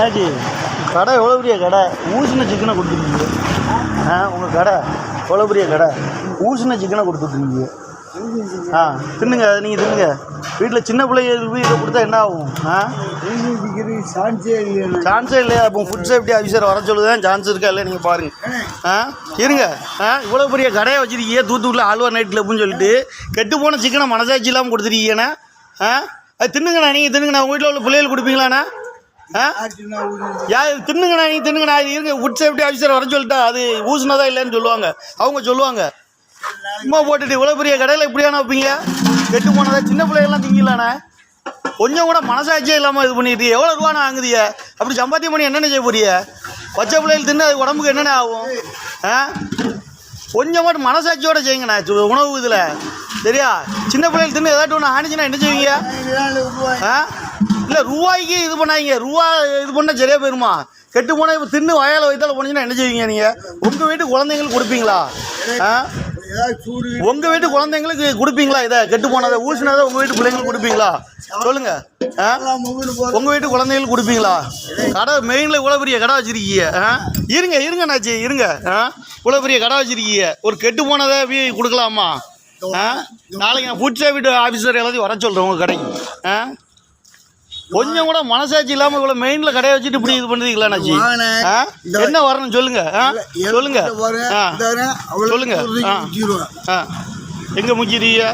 ஆச்சி கடை எவ்வளோ பெரிய கடை? ஊசின சிக்கனை கொடுத்துருக்கீங்க ஆ உங்கள் கடை எவ்வளோ பெரிய கடை? ஊசின சிக்கனை கொடுத்துட்ருக்கீங்க ஆ தின்னுங்க அதை நீங்கள் தின்னுங்க. வீட்டில் சின்ன பிள்ளைகளுக்கு போய் இதை கொடுத்தா என்ன ஆகும்? ஆ? சான்ஸே இல்லையா? சான்ஸே இல்லையா அப்போ ஃபுட் சேஃப்டி ஆஃபீஸர் வர சொல்லுதான் சான்ஸ் இருக்கா இல்லை நீங்கள் பாருங்கள் ஆ இருங்க. ஆ இவ்வளோ பெரிய கடையை வச்சுருக்கீங்க. தூத்துக்குடியில் ஆழ்வார் நைட் அப்படின்னு சொல்லிட்டு. கெட்டு போன சிக்கனை மனசாட்சி இல்லாமல் கொடுத்துருக்கீங்கண்ணா ஆ? அது தின்னுங்கண்ணா நீங்கள் தின்னுங்கண்ணா. உங்கள் வீட்டில் உள்ள பிள்ளைகள் கொடுப்பீங்களாண்ணா? ஆ? யா தின்னுங்கண்ணா நீங்கள் தின்னுங்கண்ணா. இது இருங்க உட் சேஃப்டி ஆஃபீஸர் வர சொல்லிட்டா அது ஊசுனதா இல்லைன்னு சொல்லுவாங்க. அவங்க சொல்லுவாங்க. சும்மா போட்டுட்டு இவ்வளோ பெரிய கடையில் இப்படியாண்ணா வைப்பீங்க? கெட்டு போனதா சின்ன பிள்ளைகள்லாம் திங்கலாண்ணே கொஞ்சம் கூட மனசாட்சியே இல்லாமல் இது பண்ணிட்டு எவ்வளோ ரூபாண்ணா வாங்குதிய அப்படி சம்பாத்தியம் பண்ணி என்னென்ன செய்ய போறிய பச்சை பிள்ளைகள் தின்னு அது உடம்புக்கு என்னென்ன ஆகும்? ஆ? கொஞ்சம் மட்டும் மனசாட்சியோட செய்யுங்கண்ணா உணவு இதில். சரியா? சின்ன பிள்ளைகள் தின்னு ஏதாட்டும் ஒன்று ஆணிச்சுன்னா என்ன செய்வீங்க? ஆ? இல்லை ரூபாய்க்கு இது பண்ணாதீங்க. ரூபா இது பண்ணால் சரியாக போயிருமா? கெட்டு போனால் இப்போ தின்னு வயலை வைத்தால போனீங்கன்னா என்ன செய்வீங்க நீங்கள் உங்கள் வீட்டு குழந்தைங்களுக்கு கொடுப்பீங்களா? ஆ? உங்கள் வீட்டு குழந்தைங்களுக்கு கொடுப்பீங்களா இதை? கெட்டு போனதை ஊசினதை உங்கள் வீட்டு பிள்ளைங்களுக்கு கொடுப்பீங்களா? சொல்லுங்க. உங்கள் வீட்டு குழந்தைங்களுக்கு கொடுப்பீங்களா? கடை மெயினில் இவ்வளோ பெரிய கடை வச்சிருக்கீங்க. ஆ? இருங்க இருங்க நாச்சி இருங்க. ஆ? இவ்வளோ பெரிய கடை வச்சிருக்கீங்க. ஒரு கெட்டு போனதை கொடுக்கலாமா? ஆ? நாளைக்கு நான் ஃபுட் சேஃப்டி ஆஃபீஸர் எல்லாத்தையும் வர சொல்கிறேன் உங்கள் கடைக்கு. ஆ? கொஞ்சம் கூட மனசாட்சி இல்லாமல் இவ்வளோ மெயினில் கடையை வச்சுட்டு இப்படி இது பண்ணுறீங்களா நாச்சி என்ன வரணும் சொல்லுங்க சொல்லுங்க. சொல்லுங்க. எங்கே முக்கிய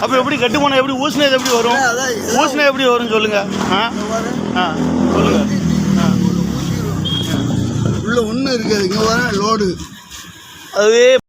அப்போ எப்படி கட்டு போனால் எப்படி ஊசினது எப்படி வரும்? ஊசினா எப்படி வரும் சொல்லுங்க சொல்லுங்க. உள்ள ஒன்றும் இருக்காது இங்கே வர லோடு அதுவே